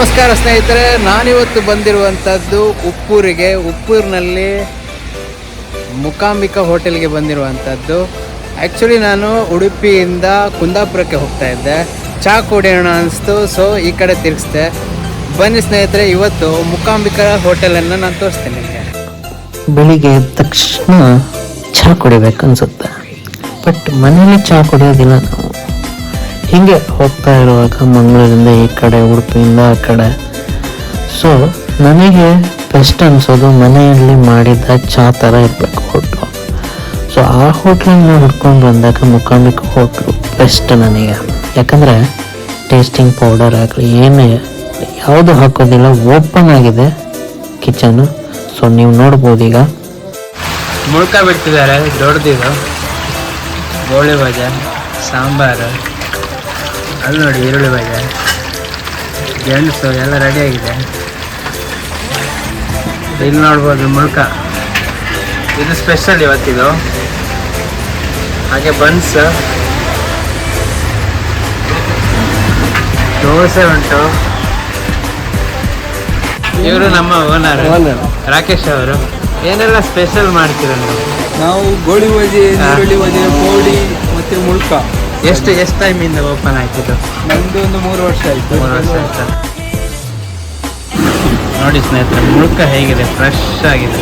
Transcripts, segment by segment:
ನಮಸ್ಕಾರ ಸ್ನೇಹಿತರೆ, ನಾನಿವತ್ತು ಬಂದಿರುವಂಥದ್ದು ಉಪ್ಪೂರಿಗೆ. ಉಪ್ಪೂರಿನಲ್ಲಿ ಮುಕಾಂಬಿಕಾ ಹೋಟೆಲ್ಗೆ ಬಂದಿರುವಂಥದ್ದು. ಆ್ಯಕ್ಚುಲಿ ನಾನು ಉಡುಪಿಯಿಂದ ಕುಂದಾಪುರಕ್ಕೆ ಹೋಗ್ತಾ ಇದ್ದೆ. ಚಹಾ ಕುಡಿಯೋಣ ಅನಿಸ್ತು ಸೊ ಈ ಕಡೆ ತಿರುಗಿಸ್ದೆ. ಬನ್ನಿ ಸ್ನೇಹಿತರೆ, ಇವತ್ತು ಮುಕಾಂಬಿಕಾ ಹೋಟೆಲನ್ನು ನಾನು ತೋರಿಸ್ತೇನೆ ನಿಮಗೆ. ಬೆಳಿಗ್ಗೆ ತಕ್ಷಣ ಚಹಾ ಕುಡಿಬೇಕು ಅನ್ಸುತ್ತೆ. ಬಟ್ ಮನೇಲಿ ಚಹಾ ಕುಡಿಯೋದಿಲ್ಲ ನಾವು. ಹೀಗೆ ಹೋಗ್ತಾ ಇರುವಾಗ ಮಂಗಳೂರಿಂದ ಈ ಕಡೆ, ಉಡುಪಿಯಿಂದ ಆ ಕಡೆ. ಸೊ ನನಗೆ ಬೆಸ್ಟ್ ಅನ್ಸೋದು ಮನೆಯಲ್ಲಿ ಮಾಡಿದ ಚಾ ಥರ ಇರಬೇಕು ಹೋಟ್ಲು ಸೊ ಆ ಹೋಟ್ಲನ್ನ ಹುಡ್ಕೊಂಡು ಬಂದಾಗ ಮುಖಾಂಬಿಕ ಹೋಟ್ಲು ಬೆಸ್ಟ್ ನನಗೆ. ಯಾಕಂದರೆ ಟೇಸ್ಟಿಂಗ್ ಪೌಡರ್ ಆಗಲಿ, ಏನೇ ಯಾವುದು ಹಾಕೋದಿಲ್ಲ ಓಪನ್ ಆಗಿದೆ ಕಿಚನು ಸೊ ನೀವು ನೋಡ್ಬೋದು ಈಗ. ಮುಳ್ಕ ಬಿಡ್ತಿದ್ದಾರೆ, ದೊಡ್ಡದಿದು. ಗೋಳಿ ಬಜೆ ಸಾಂಬಾರು. ಅಲ್ಲಿ ನೋಡಿ ಈರುಳ್ಳಿ ಬಗ್ಗೆ ಗೆಣಸು ಎಲ್ಲ ರೆಡಿಯಾಗಿದೆ ಇಲ್ಲಿ ನೋಡ್ಬೋದು ಮುಳ್ಕ. ಇದು ಸ್ಪೆಷಲ್ ಇವತ್ತಿದು. ಹಾಗೆ ಬನ್ಸ್ ದೋಸೆ ಉಂಟು. ಇವರು ನಮ್ಮ ಓನರ್ ರಾಕೇಶ್ ಅವರು. ಏನೆಲ್ಲ ಸ್ಪೆಷಲ್ ಮಾಡ್ತೀರ ನೀವು? ನಾವು ಗೋಳಿ ಬಜೆ ಈರುಳ್ಳಿ ಬಜೆ ಪೋಡಿ ಮತ್ತೆ ಮುಳ್ಕ. ಎಷ್ಟು ಎಷ್ಟು ಇಂದ ಓಪನ್ ಆಯ್ತಿದ್ದು ನಮ್ದು ಒಂದು ಮೂರು ವರ್ಷ ಆಯ್ತು. ಮೂರು ವರ್ಷ ಆಯ್ತಾ? ನೋಡಿ ಸ್ನೇಹಿತರೆ ಮುಳುಕ ಹೇಗಿದೆ? ಫ್ರೆಶ್ ಆಗಿದೆ.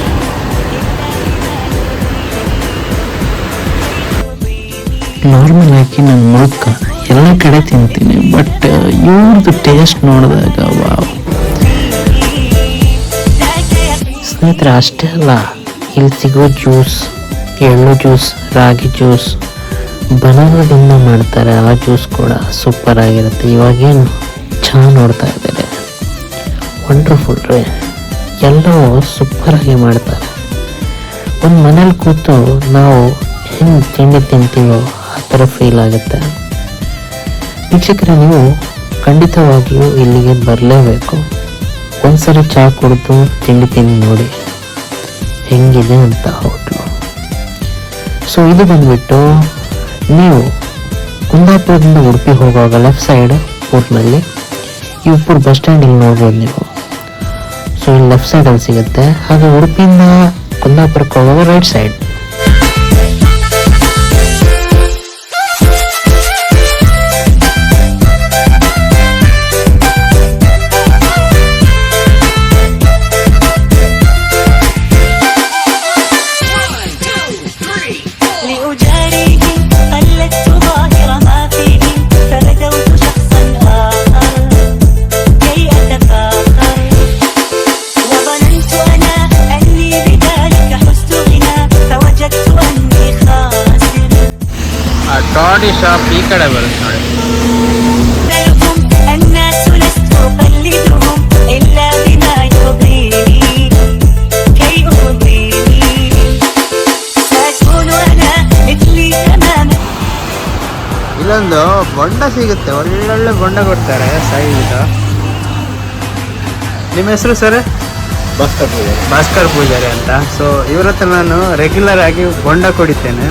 ನಾರ್ಮಲ್ ಆಗಿ ನಾನು ಮುಳುಕ ಎಲ್ಲ ಕಡೆ ತಿಂತೀನಿ ಬಟ್ ಇವ್ರದ್ದು ಟೇಸ್ಟ್ ನೋಡಿದಾಗ ವಾವ್. ಸ್ನೇಹಿತರೆ ಅಷ್ಟೇ ಅಲ್ಲ ಇಲ್ಲಿ ಸಿಗೋ ಜ್ಯೂಸ್ ಎಳ್ಳು ಜ್ಯೂಸ್ ರಾಗಿ ಜ್ಯೂಸ್ ಬನಾನದಿಂದ ಮಾಡ್ತಾರೆ, ಆ ಜ್ಯೂಸ್ ಕೂಡ ಸೂಪರ್ ಆಗಿರುತ್ತೆ. ಇವಾಗೇನು ಚಹಾ ನೋಡ್ತಾ ಇದ್ದಾರೆ ವಂಡರ್ಫುಲ್ ರೀ. ಎಲ್ಲವೂ ಸೂಪರಾಗಿ ಮಾಡ್ತಾರೆ. ಒಂದು ಮನೇಲಿ ಕೂತು ನಾವು ಹೆಂಗೆ ತಿಂಡಿ ತಿಂತೀವೋ ಆ ಥರ ಫೀಲ್ ಆಗುತ್ತೆ. ವೀಕ್ಷಕರ, ನೀವು ಖಂಡಿತವಾಗಿಯೂ ಇಲ್ಲಿಗೆ ಬರಲೇಬೇಕು. ಒಂದ್ಸರಿ ಚಹಾ ಕುಡಿದು ತಿಂಡಿ ತಿಂದು ನೋಡಿ ಹೆಂಗಿದೆ ಅಂತ ಹೋಟ್ಲು. ಸೊ ಇದು ಬಂದ್ಬಿಟ್ಟು ನೀವು ಕುಂದಾಪುರದಿಂದ ಉಡುಪಿ ಹೋಗುವಾಗ ಲೆಫ್ಟ್ ಸೈಡ್ ಫೋರ್ಟ್ನಲ್ಲಿ ಈ ಉಪ್ಪೂರು ಬಸ್ ಸ್ಟ್ಯಾಂಡಲ್ಲಿ ನೋಡ್ಬೋದು ನೀವು. ಸೊ ಇಲ್ಲಿ ಲೆಫ್ಟ್ ಸೈಡಲ್ಲಿ ಸಿಗುತ್ತೆ. ಹಾಗೆ ಉಡುಪಿಯಿಂದ ಕುಂದಾಪುರಕ್ಕೆ ಹೋಗುವಾಗ ರೈಟ್ ಸೈಡ್ ஷாப் டீ கடை வருது ಇಲ್ಲೊಂದು ಬೊಂಡ ಸಿಗುತ್ತೆ. ಒಳ್ಳೊಳ್ಳೆ ಬೊಂಡ ಕೊಡ್ತಾರೆ ಸೈಡ್ ನಿಮ್ಮ ಹೆಸರು ಸರ್ ಭಾಸ್ಕರ್ ಪೂಜಾರಿ. ಅಂತ. ಸೊ ಇವ್ರ ಹತ್ರ ನಾನು ರೆಗ್ಯುಲರ್ ಆಗಿ ಬೊಂಡ ಕುಡಿತೇನೆ.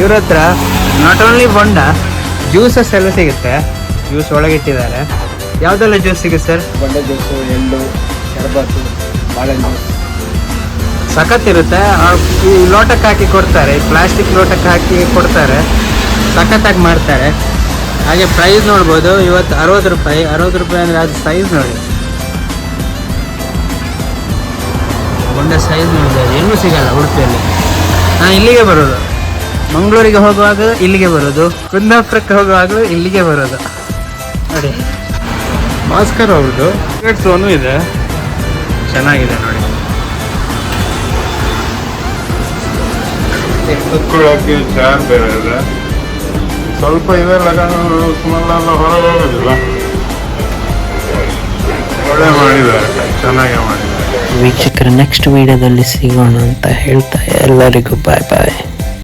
ಇವ್ರ ಹತ್ರ ನಾಟ್ ಓನ್ಲಿ ಬೊಂಡ ಜ್ಯೂಸಸ್ ಎಲ್ಲ ಸಿಗುತ್ತೆ. ಜ್ಯೂಸ್ ಒಳಗಿಟ್ಟಿದ್ದಾರೆ ಯಾವುದೆಲ್ಲ ಜ್ಯೂಸ್ ಸಿಗುತ್ತೆ ಸರ್ ಬೊಂಡ ಜ್ಯೂಸು ಎಳ್ಳು ಶರಬತ್ತು ಬಾಳೆಹಣ್ಣು. ಸಖತ್ ಇರುತ್ತೆ. ಲೋಟಕ್ಕೆ ಹಾಕಿ ಕೊಡ್ತಾರೆ. ಪ್ಲಾಸ್ಟಿಕ್ ಲೋಟಕ್ಕೆ ಹಾಕಿ ಕೊಡ್ತಾರೆ. ಸಖತ್ತಾಗಿ ಮಾಡ್ತಾರೆ. ಹಾಗೆ ಪ್ರೈಸ್ ನೋಡ್ಬೋದು ಇವತ್ತು ಅರವತ್ತು ರೂಪಾಯಿ. ಅರವತ್ತು ರೂಪಾಯಿ ಅಂದರೆ ಅದು ಸೈಜ್ ನೋಡಿ. ಒಂದ ಸೈಜ್ ನೋಡಿದ್ರೆ ಎಲ್ಲೂ ಸಿಗಲ್ಲ ಉಡುಪಿಯಲ್ಲಿ. ನಾನು ಇಲ್ಲಿಗೆ ಬರೋದು. ಮಂಗಳೂರಿಗೆ ಹೋಗುವಾಗ ಇಲ್ಲಿಗೆ ಬರೋದು. ಕುಂದಾಪುರಕ್ಕೆ ಹೋಗುವಾಗಲೂ ಇಲ್ಲಿಗೆ ಬರೋದು. ನೋಡಿ. ಭಾಸ್ಕರ್ ಅವ್ರದ್ದು. ಸೋನು ಇದೆ. ಚೆನ್ನಾಗಿದೆ ನೋಡಿ. ಕುತ್ಕೊಳ್ಳೋಕೆ ಚೇರ್ ಬೇರೆ ಇದೆ. ಸ್ವಲ್ಪ ಇದೆಲ್ಲ ಸ್ಮೆಲ್ ಎಲ್ಲ ಹೊರಗೆ ಹೋಗೋದಿಲ್ಲ ಒಳ್ಳೆ ಮಾಡಿದ್ದಾರೆ, ಚೆನ್ನಾಗಿ ಮಾಡಿದ್ದಾರೆ. ವೀಕ್ಷಕರ ನೆಕ್ಸ್ಟ್ ವಿಡಿಯೋದಲ್ಲಿ ಸಿಗೋಣ ಅಂತ ಹೇಳ್ತಾ ಎಲ್ಲರಿಗೂ ಬಾಯ್ ಬಾಯ್